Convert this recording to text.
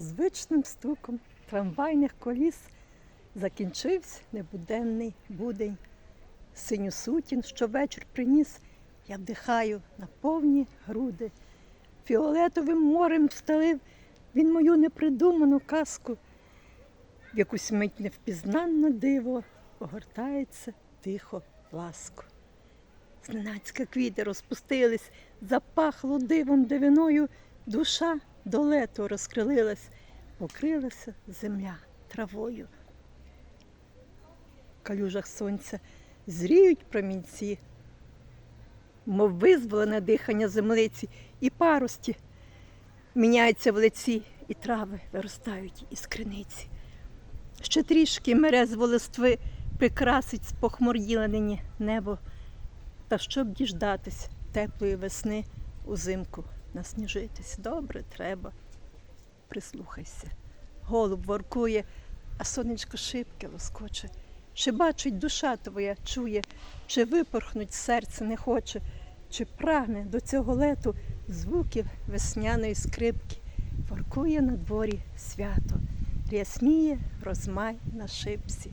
звичним стуком трамвайних коліс закінчився небуденний будень. Синю сутін, що вечір приніс, я вдихаю на повні груди. Фіолетовим морем встелив він мою непридуману казку. В якусь мить невпізнанне диво огортається тихо в ласку. Зненацька квіти розпустились, запахло дивом дивиною, душа до лету розкрилилась, покрилася земля травою. В калюжах сонця зріють промінці, мов визволене дихання землиці і парості міняються в лиці, і трави виростають із криниці. Ще трішки мерезво листви прикрасить спохмур'їлене небо, та щоб діждатись теплої весни узимку насніжитись. Добре треба. Прислухайся. Голуб воркує, а сонечко шибки лоскоче. Чи бачить душа твоя чує, чи випорхнуть серце не хоче, чи прагне до цього лету звуків весняної скрипки, воркує на дворі свято, рясніє розмай на шипці.